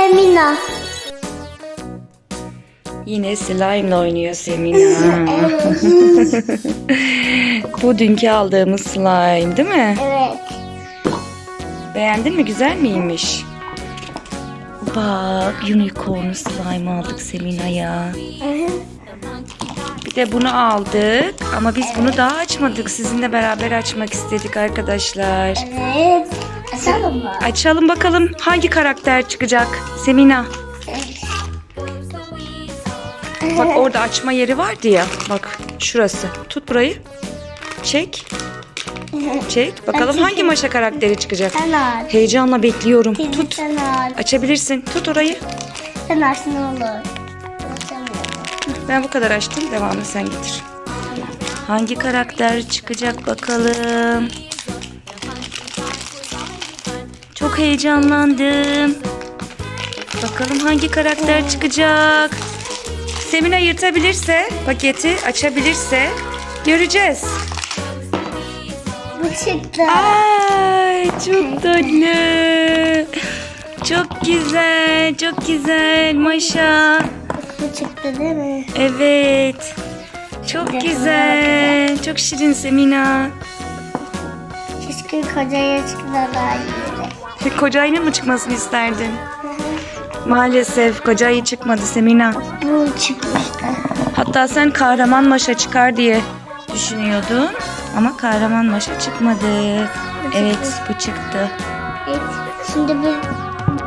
Semina. Yine slime'la oynuyor Semina. Bu dünkü aldığımız slime değil mi? Evet. Beğendin mi? Güzel miymiş? Bak unicorn slime aldık Semina'ya. Bir de bunu aldık ama biz bunu daha açmadık. Sizinle beraber açmak istedik arkadaşlar. Evet. Açalım mı? Açalım bakalım hangi karakter çıkacak Semina. Bak orada açma yeri vardı ya. Bak şurası. Tut burayı. Çek. Çek. Bakalım hangi maşa karakteri çıkacak. Sen aç. Heyecanla bekliyorum. Tut. Tut. Sen aç. Açabilirsin. Tut orayı. Sen aç ne olur. Ben bu kadar açtım. Devamını sen getir. Hangi karakter çıkacak bakalım. Heyecanlandım. Bakalım hangi karakter çıkacak. Semina yırtabilirse, paketi açabilirse göreceğiz. Bu çıktı. Ay çok tatlı. Çok güzel, çok güzel Maşa. Bu çıktı değil mi? Evet. Çok güzel. Çok şirin Semina. Keşke kocaya çıksa daha iyiydi. Koca ayının mı çıkmasını isterdin? Maalesef koca ayı çıkmadı Semina. Bu çıkmıştı. Hatta sen kahraman maşa çıkar diye düşünüyordun. Ama kahraman maşa çıkmadı. Evet bu çıktı. Evet. Şimdi bir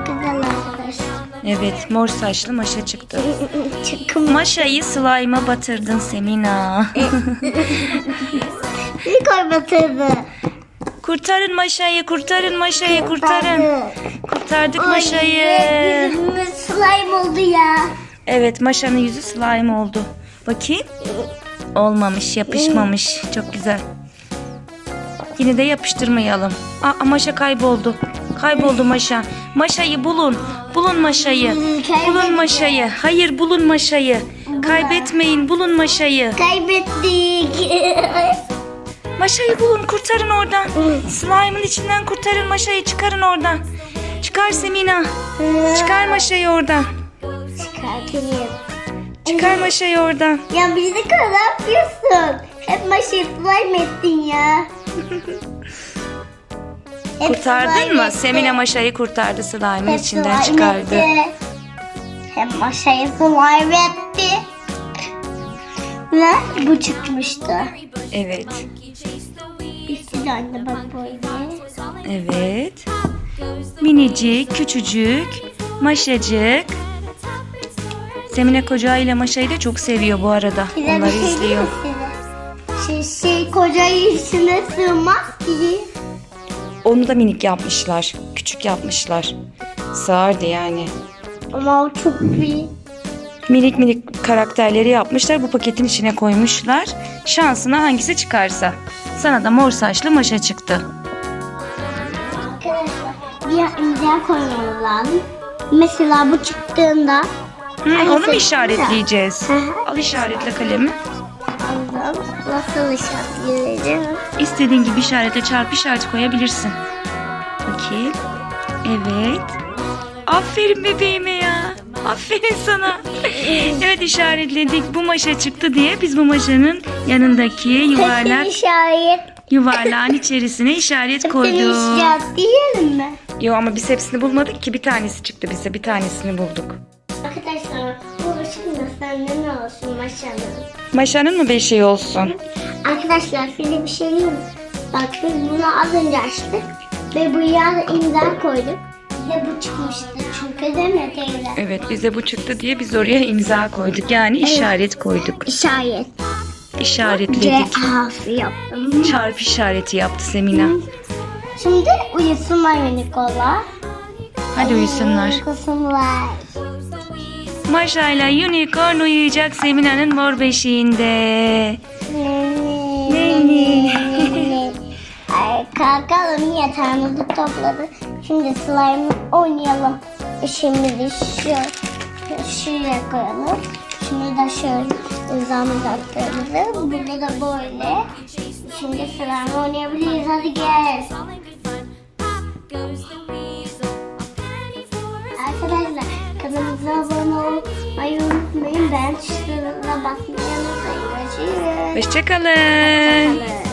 güzel arkadaş. Evet mor saçlı maşa çıktı. Çıkım. Maşayı slime'a batırdın Semina. Bir koy batırdı. Kurtarın maşayı, kurtarın maşayı, kurtarın. Kurtardık maşayı. Yüzümüz slime oldu ya. Evet maşanın yüzü slime oldu. Bakayım. Olmamış, yapışmamış. Çok güzel. Yine de yapıştırmayalım. Aa, maşa kayboldu. Kayboldu maşa. Maşayı bulun. Bulun maşayı. Bulun maşayı. Hayır bulun maşayı. Kaybetmeyin. Bulun maşayı. Kaybettik. Maşayı bulun. Kurtarın oradan. Slime'ın içinden kurtarın maşayı. Çıkarın oradan. Çıkar Semina. Çıkar maşayı oradan. Çıkartayım. Çıkar maşayı oradan. Ya bizi kadar ne yapıyorsun? Hep maşayı slime ettin ya. Hep Kurtardın mı? etti. Semine maşayı kurtardı slime'ın Hep içinden slime çıkardı. etti. Hep maşayı slime etti. Ve bu çıkmıştı. Evet. Anne bak böyle. Evet. Minicik, küçücük, maşacık. Semine Koca ile Maşa'yı da çok seviyor bu arada. Size bir Onları şey izliyor. size? Şey, şey koca içine sığmaz ki. Onu da minik yapmışlar. Küçük yapmışlar. Sığardı yani. Ama o çok büyük. Minik minik karakterleri yapmışlar. Bu paketin içine koymuşlar. Şansına hangisi çıkarsa. Sana da mor saçlı Maşa çıktı. Bir imza koymamız lazım. Mesela bu çıktığında Hı, onu mu işaretleyeceğiz? Al işaretle kalemi. aldım. Nasıl işaretleyeceğim? İstediğin gibi işaretle çarpı işareti koyabilirsin. Bakayım. Evet. Aferin bebeğime ya. Aferin sana. evet işaretledik. Bu maşa çıktı diye biz bu maşanın yanındaki yuvarlak işaret. yuvarlağın içerisine işaret koyduk. işaretleyelim mi? Yo ama biz hepsini bulmadık ki bir tanesi çıktı bize. Bir tanesini bulduk. Arkadaşlar bu da sende ne olsun maşallah. Maşanın mı beşiği olsun? Arkadaşlar size bir şey mi? Bak biz bunu az önce açtık ve buraya da imza koyduk. Bize bu çıkmıştı çünkü değil mi teyze? Evet bize bu çıktı diye biz oraya imza koyduk. Yani işaret koyduk. İşaret. C İşaretledik. harfi yaptım. Çarpı işareti yaptı Semina. Şimdi uyusunlar Nikola. Hadi uyusunlar. Uyusunlar. Maşayla unicorn uyuyacak Semina'nın mor beşiğinde. Neni. Ay, kalkalım yatağımızı topladı. Şimdi slime oynayalım. Şimdi şu şuraya koyalım. Şimdi de şöyle imzamızı attığımızı. Burada da böyle. Şimdi slime oynayabiliriz. Hadi gel. Arkadaşlar kanalımıza abone olmayı unutmayın. Ben tuşlarına basmayı unutmayın. Görüşürüz. Hoşçakalın.